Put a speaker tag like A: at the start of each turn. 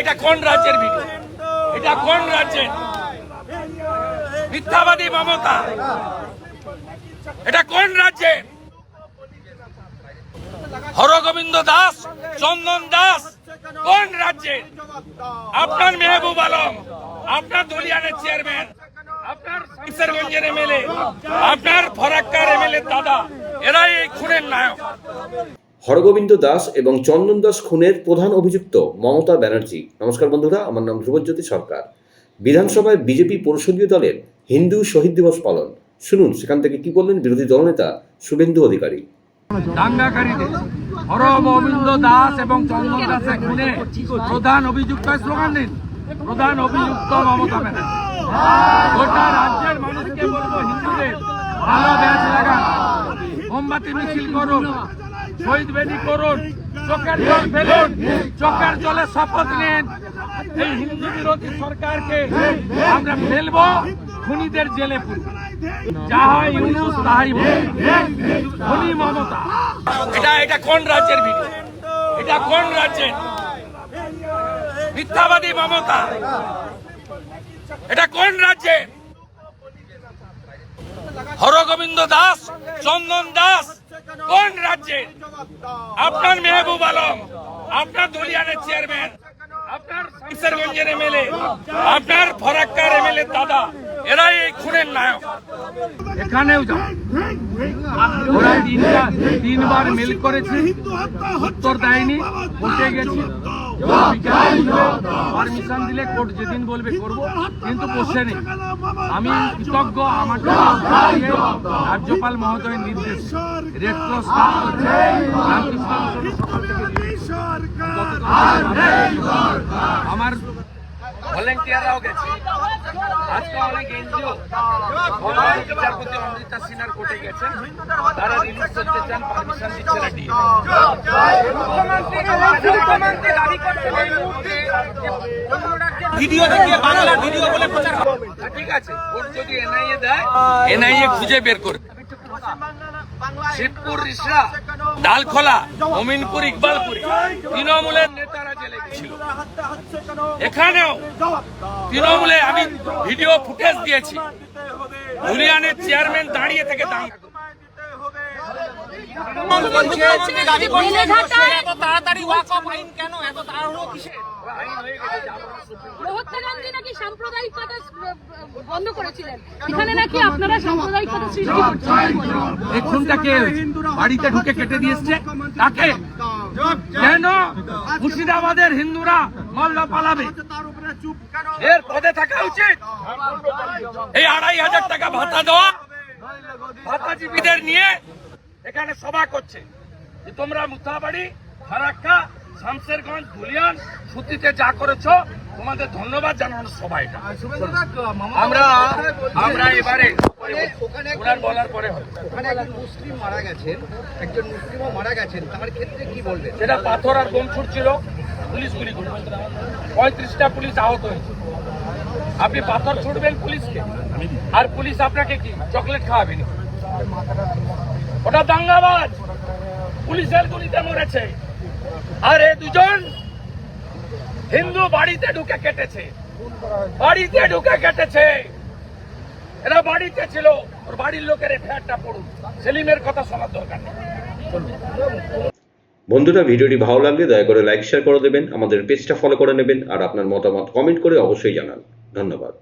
A: এটা কোন রাজ্যের ভিডিও এটা কোন রাজ্যের? মিথ্যাবাদী মমতা। এটা কোন রাজ্যে হরগোবিন্দ দাস, চন্দন দাস, কোন রাজ্যে আপনার মেহবুব আলম, আপনার দলিয়ানের চেয়ারম্যান আপনার শামসেরগঞ্জের এমএলএ, আপনার ফরাক্কার এমএলএ দাদা এরাই এই খুনের নায়ক
B: হরগোবিন্দ দাস এবং চন্দন দাস খুনের প্রধান অভিযুক্ত মমতা ব্যানার্জি। নমস্কার বন্ধুরা, আমার নাম ধ্রুবজ্যোতি সরকার। বিধানসভায় বিজেপি পরিষদীয় দলের হিন্দু শহীদ দিবস পালন। শুনুন, সেখান থেকে কি বললেন বিরোধী দলনেতা শুভেন্দু অধিকারী।
A: দাস এবং চন্দন দাসের খুনে প্রধান অভিযুক্ত স্লোগান দিন। প্রধান অভিযুক্ত মমতা গোটা রাজ্যের মানুষকে বলব হিন্দুদের ভালো লাগান। মোমবাতি মিছিল করুন। শহীদ বেদি করুন, চোখের জল ফেলুন, চোখের জলে শপথ নিন। এই হিন্দু বিরোধী সরকারকে আমরা ফেলব, খুনিদের জেলে পুরব যাহাই ইউনুস, তাহাই খুনি মমতা। এটা এটা কোন রাজ্যের ভিডিও? এটা কোন রাজ্যের? মিথ্যাবাদী মমতা। এটা কোন রাজ্যে হরগোবিন্দ দাস, চন্দন দাস কোন রাজ্যে? আপনার মেহবুব আলম, আপনার দলিয়ানের চেয়ারম্যান আপনার শামসেরগঞ্জের এমএলএ, আপনার ফরাক্কার এমএলএ দাদা, এরাই এই খুনের নায়ক। এখানেও ওরা তিনবার মেল করেছে, উত্তর দেয়নি বসে গেছি। পারমিশন দিলে কোর্ট যেদিন বলবে করব কিন্তু বসে নেই। আমি কৃতজ্ঞ আমার রাজ্যপাল মহোদয়ের নির্দেশ। রেড ক্রস আমার ভলেন্টিয়াররাও গেছে। আজকে অনেক এনজিও বিচারপতি অমৃতা সিনহার কোর্টে গেছেন তারা রিলিজ করতে চান পারমিশন দিচ্ছে না ভিডিও দেখিয়ে বাংলা ভিডিও বলে প্রচার ঠিক আছে কোর্ট যদি এনআইএ দেয় এনআইএ খুঁজে বের করবে শিবপুর রিসরা ডালখোলা অমিনপুর ইকবালপুর। তৃণমূলের ছিল এখানেও তৃণমূলে আমি ভিডিও ফুটেজ দিয়েছি। ইউনিয়নের চেয়ারম্যান দাঁড়িয়ে থেকে দাঁড়িয়ে।
C: এত
D: নাকি বন্ধ করেছিলেন এখানে নাকি
A: বাড়িতে ঢুকে কেটে দিয়েছে। তাকে কেন মুর্শিদাবাদের হিন্দুরা মাল্লা পালাবে? এর পদে থাকা উচিত। এই আড়াই হাজার টাকা ভাতা দেওয়া ভাতাজীবীদের নিয়ে এখানে সভা করছে। তোমরা মুথাবাড়ি, ফারাক্কা শামসেরগঞ্জ ধুলিয়ান সুতিতে যা করেছ তোমাদের ধন্যবাদ জানানোর সভা এটা। আমরা আমরা এবারে বলার পরে হবে।
E: ওখানে একজন মুসলিম মারা গেছেন একজন মুসলিমও মারা গেছেন তার ক্ষেত্রে কি বলবেন?
A: সেটা পাথর আর বোম ছুটছিল পুলিশ গুলি পঁয়ত্রিশটা পুলিশ আহত হয়েছে। আপনি পাথর ছুটবেন পুলিশকে? আর পুলিশ আপনাকে কি? চকলেট খাওয়াবে না ওটা দাঙ্গাবাজ! পুলিশের গুলিতে মরেছে। আর এ দুজন হিন্দু বাড়িতে ঢুকে কেটেছে। বাড়িতে ঢুকে কেটেছে। এরা বাড়িতে ছিল। ওর বাড়ির লোকের এফআইআরটা পড়ুন সেলিমের কথা শোনার দরকার নেই।
B: বন্ধুরা, ভিডিওটি ভালো লাগলে দয়া করে লাইক শেয়ার করে দেবেন। আমাদের পেজটা ফলো করে নেবেন। আর আপনার মতামত কমেন্ট করে অবশ্যই জানান। ধন্যবাদ।